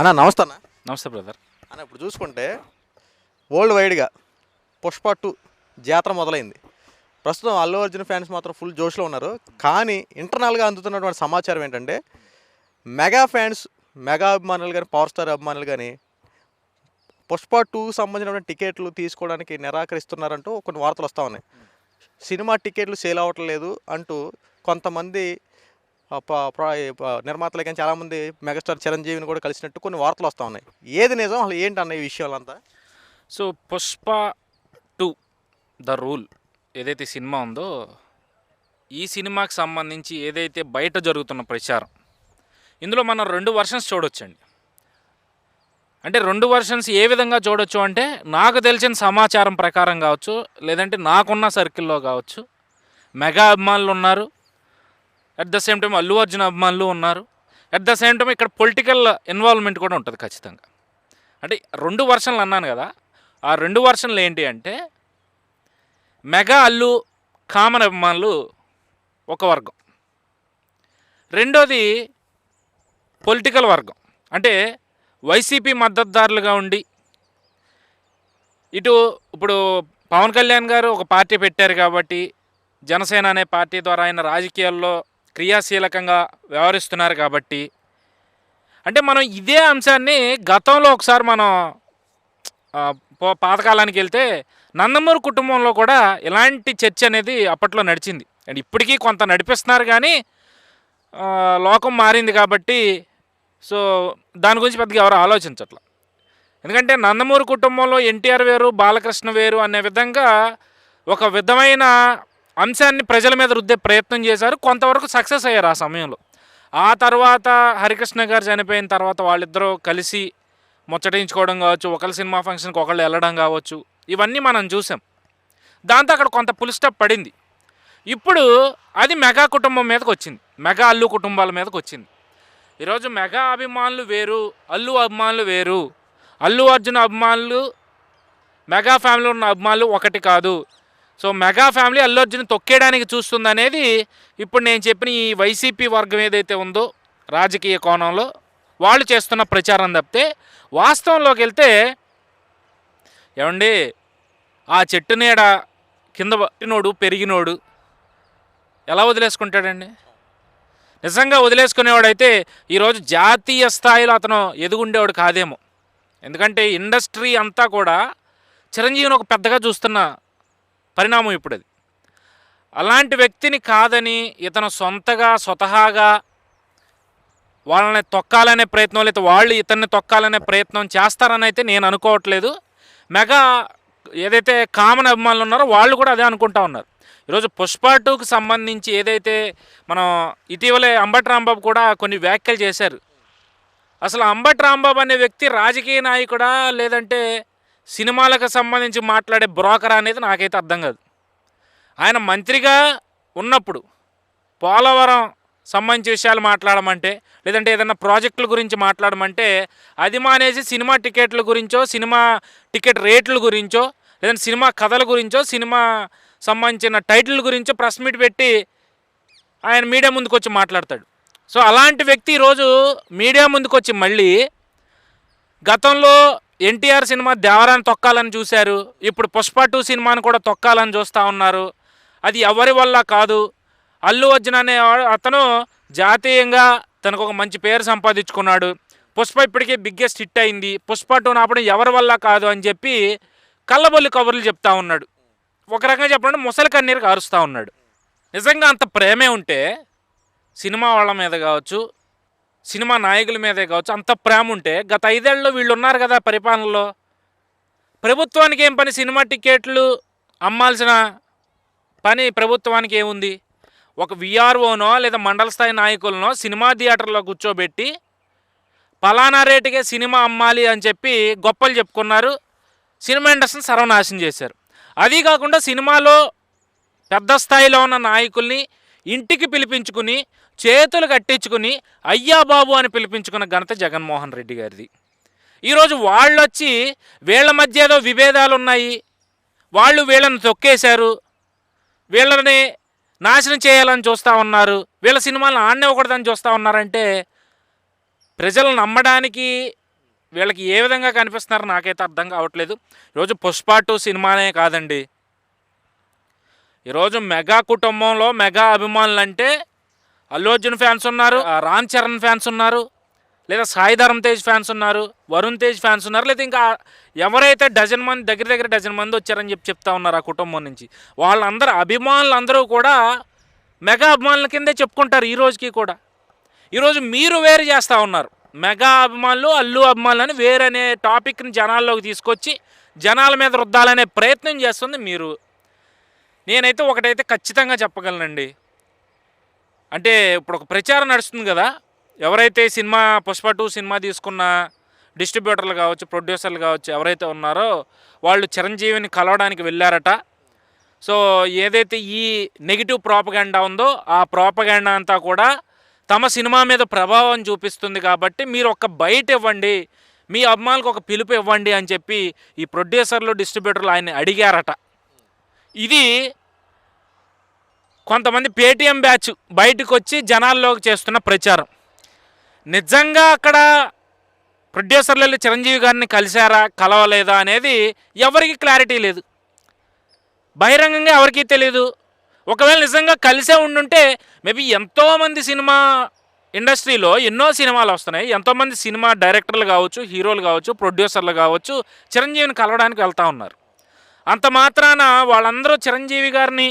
అన్న నమస్తే అన్న. నమస్తే బ్రదర్. అన్న ఇప్పుడు చూసుకుంటే వరల్డ్ వైడ్గా పుష్ప టూ జాతర మొదలైంది. ప్రస్తుతం అల్లు అర్జున్ ఫ్యాన్స్ మాత్రం ఫుల్ జోష్లో ఉన్నారు. కానీ ఇంటర్నల్గా అందుతున్నటువంటి సమాచారం ఏంటంటే మెగా ఫ్యాన్స్ మెగా అభిమానులు కానీ పవర్ స్టార్ అభిమానులు కానీ పుష్ప టూకి సంబంధించిన టికెట్లు తీసుకోవడానికి నిరాకరిస్తున్నారంటూ కొన్ని వార్తలు వస్తూ ఉన్నాయి. సినిమా టికెట్లు సేల్ అవ్వట్లేదు అంటూ కొంతమంది నిర్మాతలు కానీ చాలామంది మెగాస్టార్ చిరంజీవిని కూడా కలిసినట్టు కొన్ని వార్తలు వస్తూ ఉన్నాయి. ఏది నిజం? అసలు ఏంటి అన్న ఈ విషయాలంతా? So Pushpa two the rule ఏదైతే సినిమా ఉందో ఈ సినిమాకి సంబంధించి ఏదైతే బయట జరుగుతున్న ప్రచారం ఇందులో మనం రెండు వర్షన్స్ చూడొచ్చండి. అంటే రెండు వర్షన్స్ ఏ విధంగా చూడొచ్చు అంటే నాకు తెలిసిన సమాచారం ప్రకారం కావచ్చు లేదంటే నాకున్న సర్కిల్లో కావచ్చు మెగా అభిమానులు ఉన్నారు at the same time Allu Arjun అభిమానులు ఉన్నారు. అట్ ద సేమ్ టైం ఇక్కడ పొలిటికల్ ఇన్వాల్వ్మెంట్ కూడా ఉంటుంది ఖచ్చితంగా. అంటే రెండు వర్షన్లు అన్నాను కదా ఆ రెండు వర్షన్లు ఏంటి అంటే మెగా అల్లు కామన్ అభిమానులు ఒక వర్గం. రెండోది పొలిటికల్ వర్గం. అంటే వైసీపీ మద్దతుదారులుగా ఉండి ఇటు ఇప్పుడు పవన్ కళ్యాణ్ గారు ఒక పార్టీ పెట్టారు కాబట్టి జనసేన అనే పార్టీ ద్వారా ఆయన రాజకీయాల్లో క్రియాశీలకంగా వ్యవహరిస్తున్నారు కాబట్టి. అంటే మనం ఇదే అంశాన్ని గతంలో ఒకసారి మనం పాతకాలానికి వెళ్తే నందమూరి కుటుంబంలో కూడా ఇలాంటి చర్చ అనేది అప్పట్లో నడిచింది. అండ్ ఇప్పటికీ కొంత నడిపిస్తున్నారు కానీ లోకం మారింది కాబట్టి సో దాని గురించి పెద్దగా ఎవరు ఆలోచించట్లా. ఎందుకంటే నందమూరి కుటుంబంలో ఎన్టీఆర్ వేరు బాలకృష్ణ వేరు అనే విధంగా ఒక విధమైన అంశాన్ని ప్రజల మీద రుద్దే ప్రయత్నం చేశారు. కొంతవరకు సక్సెస్ అయ్యారు ఆ సమయంలో. ఆ తర్వాత హరికృష్ణ గారు చనిపోయిన తర్వాత వాళ్ళిద్దరూ కలిసి ముచ్చటించుకోవడం కావచ్చు ఒకళ్ళ సినిమా ఫంక్షన్కి ఒకళ్ళు వెళ్ళడం కావచ్చు ఇవన్నీ మనం చూసాం. దాంతో అక్కడ కొంత పులి స్టాప్ పడింది. ఇప్పుడు అది మెగా కుటుంబం మీదకి వచ్చింది. మెగా అల్లు కుటుంబాల మీదకి వచ్చింది. ఈరోజు మెగా అభిమానులు వేరు అల్లు అభిమానులు వేరు. అల్లు అర్జున్ అభిమానులు మెగా ఫ్యామిలీలో ఉన్న అభిమానులు ఒకటి కాదు. So mega family Allu Arjun తొక్కేయడానికి చూస్తుందనేది ఇప్పుడు నేను చెప్పిన ఈ వైసీపీ వర్గం ఏదైతే ఉందో రాజకీయ కోణంలో వాళ్ళు చేస్తున్న ప్రచారం తప్పితే వాస్తవంలోకి వెళ్తే ఏమండి ఆ చెట్టు నీడ కింద పట్టినోడు పెరిగినోడు ఎలా వదిలేసుకుంటాడండి? నిజంగా వదిలేసుకునేవాడైతే ఈరోజు జాతీయ స్థాయిలో అతను ఎదుగుండేవాడు కాదేమో. ఎందుకంటే ఇండస్ట్రీ అంతా కూడా చిరంజీవిని ఒక పెద్దగా చూస్తున్న పరిణామం ఇప్పుడు అది అలాంటి వ్యక్తిని కాదని ఇతను సొంతగా స్వతహాగా వాళ్ళని తొక్కాలనే ప్రయత్నం లేదా వాళ్ళు ఇతన్ని తొక్కాలనే ప్రయత్నం చేస్తారని అయితే నేను అనుకోవట్లేదు. మెగా ఏదైతే కామన్ అభిమానులు ఉన్నారో వాళ్ళు కూడా అదే అనుకుంటా ఉన్నారు. ఈరోజు పుష్ప టూకి సంబంధించి ఏదైతే మనం ఇటీవలే అంబట్ రాంబాబు కూడా కొన్ని వ్యాఖ్యలు చేశారు. అసలు అంబట్ రాంబాబు అనే వ్యక్తి రాజకీయ నాయకుడా లేదంటే సినిమాలకు సంబంధించి మాట్లాడే బ్రోకర్ అనేది నాకైతే అర్థం కాదు. ఆయన మంత్రిగా ఉన్నప్పుడు పోలవరం సంబంధించి విషయాలు మాట్లాడమంటే లేదంటే ఏదైనా ప్రాజెక్టుల గురించి మాట్లాడమంటే అది మానేసి సినిమా టికెట్ల గురించో సినిమా టికెట్ రేట్ల గురించో లేదంటే సినిమా కథల గురించో సినిమా సంబంధించిన టైటిల్ గురించో ప్రెస్ మీట్ పెట్టి ఆయన మీడియా ముందుకు వచ్చి మాట్లాడతాడు. సో అలాంటి వ్యక్తి ఈరోజు మీడియా ముందుకు వచ్చి మళ్ళీ గతంలో ఎన్టీఆర్ సినిమా దేవరాన్ని తొక్కాలని చూశారు. ఇప్పుడు పుష్ప టూ సినిమాను కూడా తొక్కాలని చూస్తూ ఉన్నారు. అది ఎవరి వల్ల కాదు? అల్లు అర్జున్ అనే అతను జాతీయంగా తనకు ఒక మంచి పేరు సంపాదించుకున్నాడు. పుష్ప ఇప్పటికే బిగ్గెస్ట్ హిట్ అయింది. పుష్ప టూ నాపడం ఎవరి వల్ల కాదు అని చెప్పి కళ్ళబొల్లి కబుర్లు చెప్తా ఉన్నాడు. ఒక రకంగా చెప్పాలంటే ముసలి కన్నీరు కారుస్తూ ఉన్నాడు. నిజంగా అంత ప్రేమే ఉంటే సినిమా వాళ్ళ మీద కావచ్చు సినిమా నాయకుల మీదే కావచ్చు అంత ప్రేమ ఉంటే గత ఐదేళ్ళలో వీళ్ళు ఉన్నారు కదా పరిపాలనలో. ప్రభుత్వానికి ఏం పని? సినిమా టికెట్లు అమ్మాల్సిన పని ప్రభుత్వానికి ఏముంది? ఒక విఆర్ఓనో లేదా మండల స్థాయి నాయకులనో సినిమా థియేటర్లో కూర్చోబెట్టి పలానా రేటుకే సినిమా అమ్మాలి అని చెప్పి గొప్పలు చెప్పుకున్నారు. సినిమా ఇండస్ట్రీని సర్వనాశనం చేశారు. అది కాకుండా సినిమాలో పెద్ద స్థాయిలో ఉన్న నాయకుల్ని ఇంటికి పిలిపించుకుని చేతులు కట్టించుకుని అయ్యా బాబు అని పిలిపించుకున్న ఘనత జగన్మోహన్ రెడ్డి గారిది. ఈరోజు వాళ్ళు వచ్చి వీళ్ళ మధ్య ఏదో విభేదాలు ఉన్నాయి వాళ్ళు వీళ్ళని తొక్కేశారు. వీళ్ళని నాశనం చేయాలని చూస్తూ ఉన్నారు. వీళ్ళ సినిమాలను ఆడనివ్వకూడదని చూస్తూ ఉన్నారంటే ప్రజలు నమ్మడానికి వీళ్ళకి ఏ విధంగా కనిపిస్తున్నారో నాకైతే అర్థం కావట్లేదు. ఈరోజు పుష్ప టూ సినిమానే కాదండి. ఈరోజు మెగా కుటుంబంలో మెగా అభిమానులు అంటే అల్లు అర్జున్ ఫ్యాన్స్ ఉన్నారు రామ్ చరణ్ ఫ్యాన్స్ ఉన్నారు లేదా సాయి ధరమ్ తేజ్ ఫ్యాన్స్ ఉన్నారు వరుణ్ తేజ్ ఫ్యాన్స్ ఉన్నారు లేదా ఇంకా ఎవరైతే డజన్ మంది దగ్గర దగ్గర డజన్ మంది వచ్చారని చెప్పి చెప్తా ఉన్నారు ఆ కుటుంబం నుంచి వాళ్ళందరూ అభిమానులు అందరూ కూడా మెగా అభిమానుల కిందే చెప్పుకుంటారు ఈ రోజుకి కూడా. ఈరోజు మీరు వేరు చేస్తూ ఉన్నారు. మెగా అభిమానులు అల్లు అభిమానులు అని వేరనే టాపిక్ని జనాల్లోకి తీసుకొచ్చి జనాల మీద రుద్దాలనే ప్రయత్నం చేస్తుంది మీరు. నేనైతే ఒకటైతే ఖచ్చితంగా చెప్పగలనండి. అంటే ఇప్పుడు ఒక ప్రచారం నడుస్తుంది కదా. ఎవరైతే సినిమా పుష్ప టూ సినిమా తీసుకున్న డిస్ట్రిబ్యూటర్లు కావచ్చు ప్రొడ్యూసర్లు కావచ్చు ఎవరైతే ఉన్నారో వాళ్ళు చిరంజీవిని కలవడానికి వెళ్ళారట. సో ఏదైతే ఈ నెగిటివ్ ప్రాపగాండా ఉందో ఆ ప్రాపగాండా అంతా కూడా తమ సినిమా మీద ప్రభావం చూపిస్తుంది కాబట్టి మీరు ఒక బయట ఇవ్వండి మీ అభిమానులకు ఒక పిలుపు ఇవ్వండి అని చెప్పి ఈ ప్రొడ్యూసర్లు డిస్ట్రిబ్యూటర్లు ఆయన అడిగారట. ఇది కొంతమంది పేటీఎం బ్యాచ్ బయటకు వచ్చి జనాల్లోకి చేస్తున్న ప్రచారం. నిజంగా అక్కడ ప్రొడ్యూసర్లు వెళ్ళి చిరంజీవి గారిని కలిశారా కలవలేదా అనేది ఎవరికి క్లారిటీ లేదు. బహిరంగంగా ఎవరికీ తెలియదు ఒకవేళ నిజంగా కలిసే ఉండుంటే మేబీ ఎంతోమంది సినిమా ఇండస్ట్రీలో ఎన్నో సినిమాలు వస్తున్నాయి. ఎంతోమంది సినిమా డైరెక్టర్లు కావచ్చు హీరోలు కావచ్చు ప్రొడ్యూసర్లు కావచ్చు చిరంజీవిని కలవడానికి వెళ్తూ ఉన్నారు. అంత మాత్రాన వాళ్ళందరూ చిరంజీవి గారిని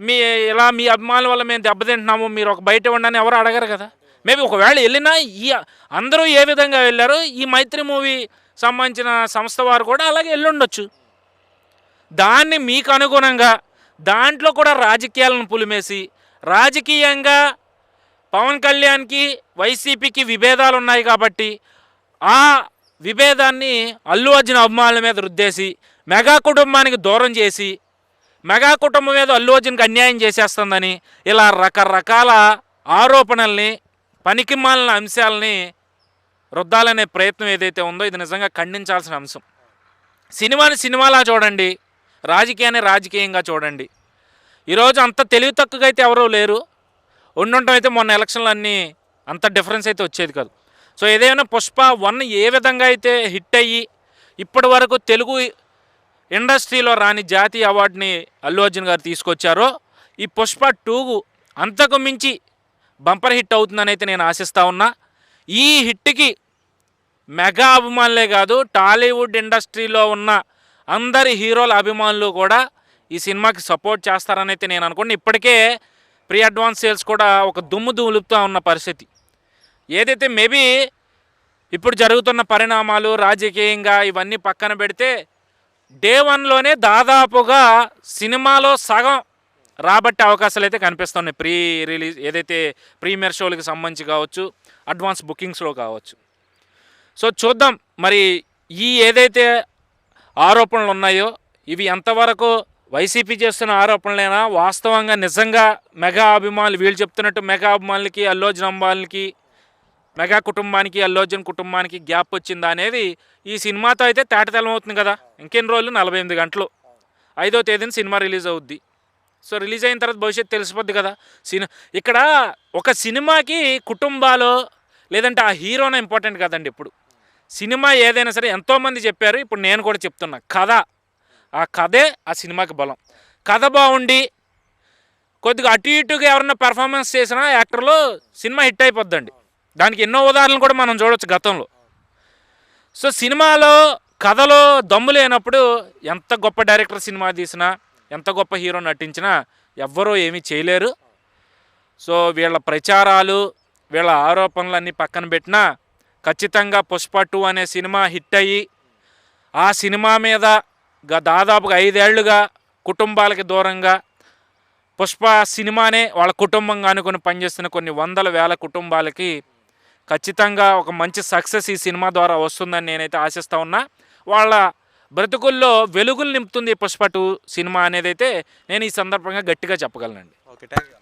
మీ ఇలా మీ అభిమానుల వల్ల మేము దెబ్బతింటున్నాము మీరు ఒక బయట ఉండని ఎవరు అడగరు కదా. మేబీ ఒకవేళ వెళ్ళినా ఈ అందరూ ఏ విధంగా వెళ్ళారో ఈ మైత్రి మూవీ సంబంధించిన సంస్థ వారు కూడా అలాగే వెళ్ళుండొచ్చు. దాన్ని మీకు అనుగుణంగా దాంట్లో కూడా రాజకీయాలను పులిమేసి రాజకీయంగా పవన్ కళ్యాణ్కి వైసీపీకి విభేదాలు ఉన్నాయి కాబట్టి ఆ విభేదాన్ని అల్లు అర్జున్ అభిమానుల మీద రుద్దేసి మెగా కుటుంబానికి దూరం చేసి మెగా కుటుంబం మీద అల్లు అర్జున్కి అన్యాయం చేసేస్తుందని ఇలా రకరకాల ఆరోపణల్ని పనికిమాలిన అంశాలని రుద్దాలనే ప్రయత్నం ఏదైతే ఉందో ఇది నిజంగా ఖండించాల్సిన అంశం. సినిమాని సినిమాలా చూడండి రాజకీయాన్ని రాజకీయంగా చూడండి. ఈరోజు అంత తెలివి తక్కువగా అయితే ఎవరూ లేరు. ఉండుంటాం అయితే మొన్న ఎలక్షన్లు అన్నీ అంత డిఫరెన్స్ అయితే వచ్చేది కాదు. సో ఏదైనా పుష్ప వన్ ఏ విధంగా అయితే హిట్ అయ్యి ఇప్పటి వరకు తెలుగు ఇండస్ట్రీలో రాని జాతీయ అవార్డుని అల్లు అర్జున్ గారు తీసుకొచ్చారో ఈ పుష్ప టూకు అంతకు మించి బంపర్ హిట్ అవుతుందని అయితే నేను ఆశిస్తూ ఉన్నా. ఈ హిట్కి మెగా అభిమానులే కాదు టాలీవుడ్ ఇండస్ట్రీలో ఉన్న అందరి హీరోల అభిమానులు కూడా ఈ సినిమాకి సపోర్ట్ చేస్తారని అయితే నేను అనుకున్నాను ఇప్పటికే ప్రీ అడ్వాన్స్ సేల్స్ కూడా ఒక దుమ్ము దులుపుతూ ఉన్న పరిస్థితి. ఏదైతే మేబీ ఇప్పుడు జరుగుతున్న పరిణామాలు రాజకీయంగా ఇవన్నీ పక్కన పెడితే డే వన్లోనే దాదాపుగా సినిమాలో సగం రాబట్టే అవకాశాలు అయితే కనిపిస్తున్నాయి. ప్రీ రిలీజ్ ఏదైతే ప్రీమియర్ షోలకి సంబంధించి కావచ్చు అడ్వాన్స్ బుకింగ్స్లో కావచ్చు. సో చూద్దాం. మరి ఈ ఏదైతే ఆరోపణలు ఉన్నాయో ఇవి ఎంతవరకు వైసీపీ చేస్తున్న ఆరోపణలైనా? వాస్తవంగా నిజంగా మెగా అభిమానులు వీళ్ళు చెప్తున్నట్టు మెగా అభిమానులకి అల్లు అర్జున్ మెగా కుటుంబానికి అల్లు అర్జున్ కుటుంబానికి గ్యాప్ వచ్చిందా అనేది ఈ సినిమాతో అయితే తేటతెల్లం అవుతుంది కదా. ఇంకెన్ని రోజులు? నలభై ఎనిమిది గంటలు. ఐదో తేదీన సినిమా రిలీజ్ అవుద్ది. సో రిలీజ్ అయిన తర్వాత భవిష్యత్తు తెలిసిపోద్ది కదా. సిని ఇక్కడ ఒక సినిమాకి కుటుంబాలు లేదంటే ఆ హీరోనే ఇంపార్టెంట్ కదండి ఇప్పుడు. సినిమా ఏదైనా సరే ఎంతోమంది చెప్పారు. ఇప్పుడు నేను కూడా చెప్తున్నా. కథ. ఆ కథే ఆ సినిమాకి బలం. కథ బాగుండి కొద్దిగా అటు ఇటుగా ఎవరన్నా పెర్ఫార్మెన్స్ చేసినా యాక్టర్లు సినిమా హిట్ అయిపోద్దండి. దానికి ఎన్నో ఉదాహరణలు కూడా మనం చూడవచ్చు గతంలో. సో సినిమాలో కథలో దమ్ము లేనప్పుడు ఎంత గొప్ప డైరెక్టర్ సినిమా తీసినా ఎంత గొప్ప హీరో నటించినా ఎవ్వరూ ఏమీ చేయలేరు. సో వీళ్ళ ప్రచారాలు వీళ్ళ ఆరోపణలన్నీ పక్కన పెట్టినా ఖచ్చితంగా పుష్ప టూ అనే సినిమా హిట్ అయ్యి ఆ సినిమా మీద గ- దాదాపుగా ఐదేళ్ళుగా కుటుంబాలకి దూరంగా పుష్ప సినిమానే వాళ్ళ కుటుంబంగా అనుకుని పనిచేస్తున్న కొన్ని వందల వేల కుటుంబాలకి ఖచ్చితంగా ఒక మంచి సక్సెస్ ఈ సినిమా ద్వారా వస్తుందని నేనైతే ఆశిస్తూ ఉన్నా. వాళ్ళ బ్రతుకుల్లో వెలుగులు నింపుతుంది పుష్పటు పుష్ప టూ సినిమా అనేది అయితే నేను ఈ సందర్భంగా గట్టిగా చెప్పగలనండి. Okay thank you